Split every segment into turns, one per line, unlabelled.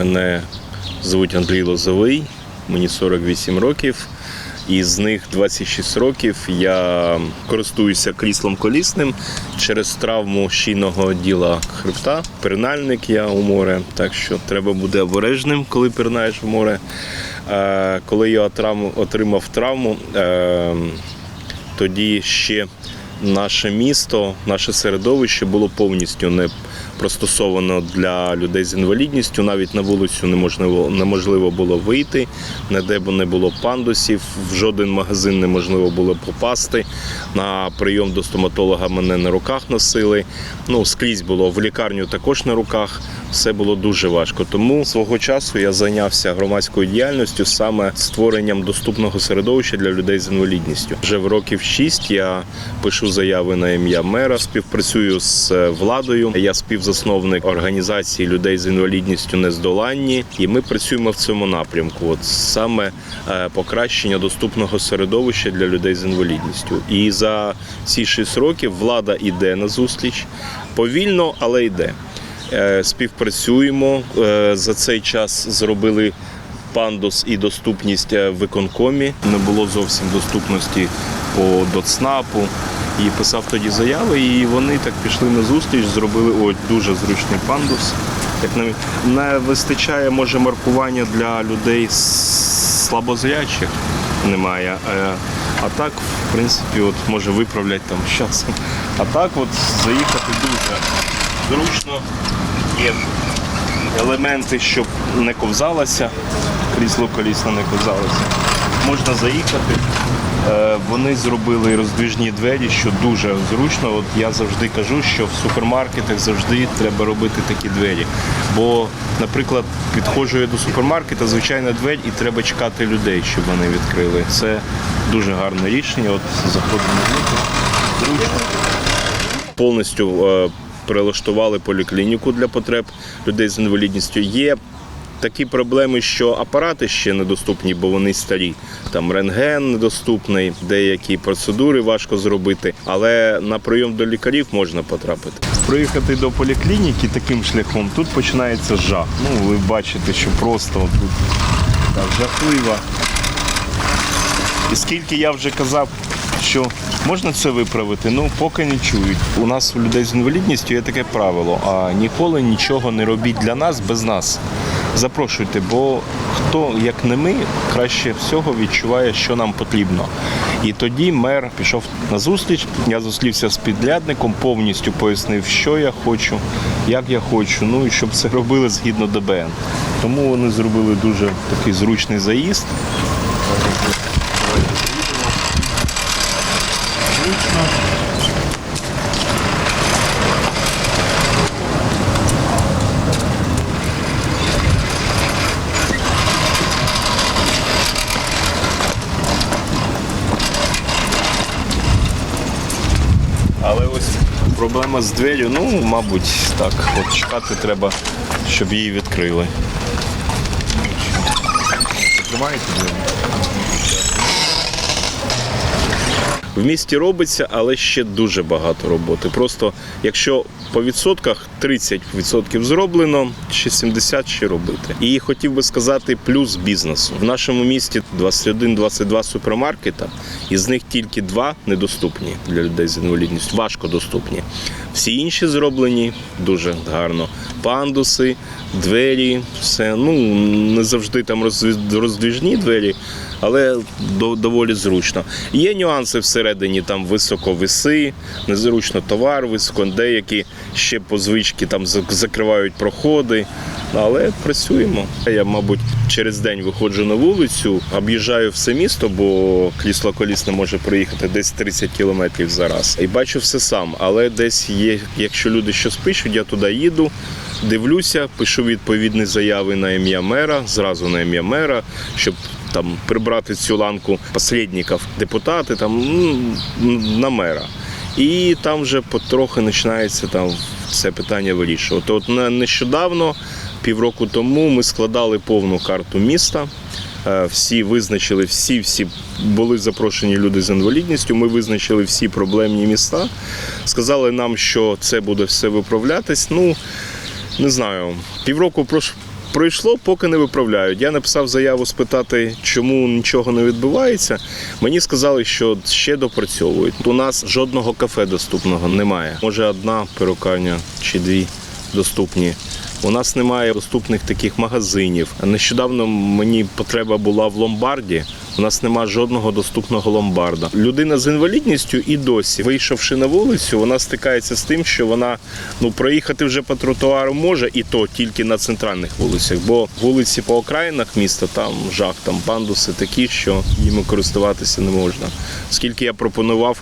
Мене звуть Андрій Лозовий, мені 48 років. І з них 26 років я користуюся кріслом колісним через травму щійного діла хребта. Пірнальник я у море, так що треба бути обережним, коли пірнаєш в море. Е, Коли я отримав травму, е, тоді ще наше місто, наше середовище було повністю не пристосовано для людей з інвалідністю. Навіть на вулицю неможливо, неможливо було вийти, ніде б не було пандусів, в жоден магазин неможливо було попасти. На прийом до стоматолога мене на руках носили. Ну, скрізь було в лікарню також на руках. Все було дуже важко. Тому свого часу я зайнявся громадською діяльністю саме створенням доступного середовища для людей з інвалідністю. Вже в років 6 я пишу заяви на ім'я мера, співпрацюю з е, владою. Я співзасновник організації людей з інвалідністю Нездоланні, і ми працюємо в цьому напрямку. От саме е, покращення доступного середовища для людей з інвалідністю. І за ці 6 років влада йде на зустріч повільно, але йде. Е, Співпрацюємо за цей час. Зробили пандус і доступність в виконкомі. Не було зовсім доступності по доцнапу. І писав тоді заяви, і вони так пішли на зустріч, зробили ось дуже зручний пандус. Як не, не вистачає може маркування для людей слабозрячих немає. Е, А так, в принципі, от може виправлять там з часом. А так, от заїхати дуже зручно. Є елементи, щоб не ковзалося, крісло колісно не ковзалося. Можна заїхати. Е, Вони зробили роздвіжні двері, що дуже зручно. От я завжди кажу, що в супермаркетах завжди треба робити такі двері. Бо, наприклад, підходжу я до супермаркета, звичайна двері, і треба чекати людей, щоб вони відкрили. Це дуже гарне рішення. От заходимо. Зручно повністю е, перелаштували поліклініку для потреб людей з інвалідністю. Є такі проблеми, що апарати ще недоступні, бо вони старі. Там рентген недоступний, деякі процедури важко зробити, але на прийом до лікарів можна потрапити. Приїхати до поліклініки таким шляхом тут починається жах. Ну ви бачите, що просто тут так жахливо. І скільки я вже казав, що можна це виправити, ну поки не чують. У нас у людей з інвалідністю є таке правило: а ніколи нічого не робіть для нас без нас. Запрошуйте, бо хто, як не ми, краще всього відчуває, що нам потрібно. І тоді мер пішов на зустріч. Я зустрівся з підрядником, повністю пояснив, що я хочу, як я хочу. Ну і щоб це робили згідно ДБН. Тому вони зробили дуже такий зручний заїзд. Але ось проблема з дверю, ну, мабуть, так. От чекати треба, щоб її відкрили. Тримаєте двері? В місті робиться, але ще дуже багато роботи. Просто якщо по відсотках 30% зроблено, ще 70 ще робити. І хотів би сказати плюс бізнесу. В нашому місті 21-22 супермаркета, із них тільки два недоступні для людей з інвалідністю, важко доступні. Всі інші зроблені дуже гарно. Пандуси, двері, все. Ну не завжди там роздвіжні двері, але до- доволі зручно. Є нюанси всередині, там високовиси, незручно товар, високо деякі ще по звичці там закривають проходи. Але працюємо. Я, мабуть, через день виходжу на вулицю, об'їжджаю все місто, бо крісло колісне може проїхати десь 30 кілометрів за раз. І бачу все сам. Але десь є, якщо люди щось пишуть, я туди їду, дивлюся, пишу відповідні заяви на ім'я мера, зразу на ім'я мера, щоб там прибрати цю ланку посередників, депутати там ну, на мера. І там вже потрохи починається там це питання вирішувати. От нещодавно, півроку тому, ми складали повну карту міста. Е, Всі визначили, всі, всі були запрошені люди з інвалідністю. Ми визначили всі проблемні міста. Сказали нам, що це буде все виправлятись. Ну не знаю, півроку. Пройшло, поки не виправляють. Я написав заяву спитати, чому нічого не відбувається. Мені сказали, що ще допрацьовують. У нас жодного кафе доступного немає. Може, одна перукарня чи дві доступні. У нас немає доступних таких магазинів. Нещодавно мені потреба була в ломбарді. У нас немає жодного доступного ломбарда. Людина з інвалідністю і досі, вийшовши на вулицю, вона стикається з тим, що вона ну проїхати вже по тротуару може, і то тільки на центральних вулицях. Бо вулиці по окраїнах міста там жах, там пандуси такі, що їми користуватися не можна. Скільки я пропонував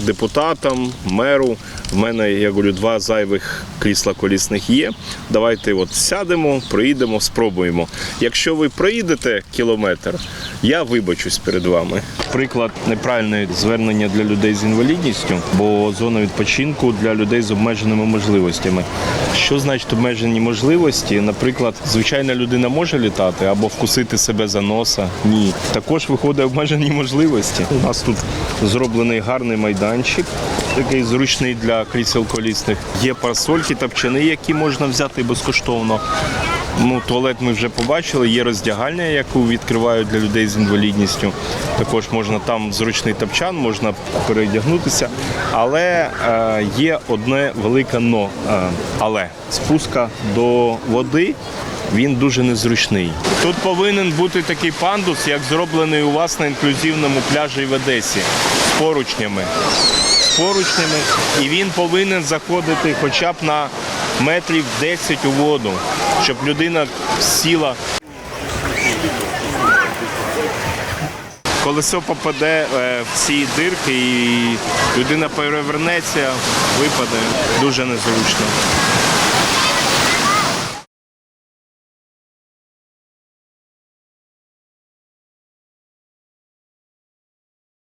депутатам, меру, в мене я говорю, два зайвих крісла колісних є. Давайте от сядемо, проїдемо, спробуємо. Якщо ви проїдете кілометр, я вибачусь перед вами. Приклад неправильне звернення для людей з інвалідністю, бо зона відпочинку для людей з обмеженими можливостями. Що значить обмежені можливості? Наприклад, звичайна людина може літати або вкусити себе за носа. Ні. Також виходить обмежені можливості. У нас тут зроблений гарний майданчик, такий зручний для крісел колісних. Є парасольки, тапчани, які можна взяти безкоштовно. Ну, туалет ми вже побачили, є роздягальня, яку відкривають для людей з інвалідністю. Також можна там зручний тапчан, можна передягнутися. Але е, є одне велике но. Е, але спуска до води. Він дуже незручний. Тут повинен бути такий пандус, як зроблений у вас на інклюзивному пляжі в Одесі з поручнями. Поручнями. І він повинен заходити хоча б на метрів 10 у воду, щоб людина сіла. Колесо попаде е, в ці дирки і людина перевернеться, випаде. Дуже незручно.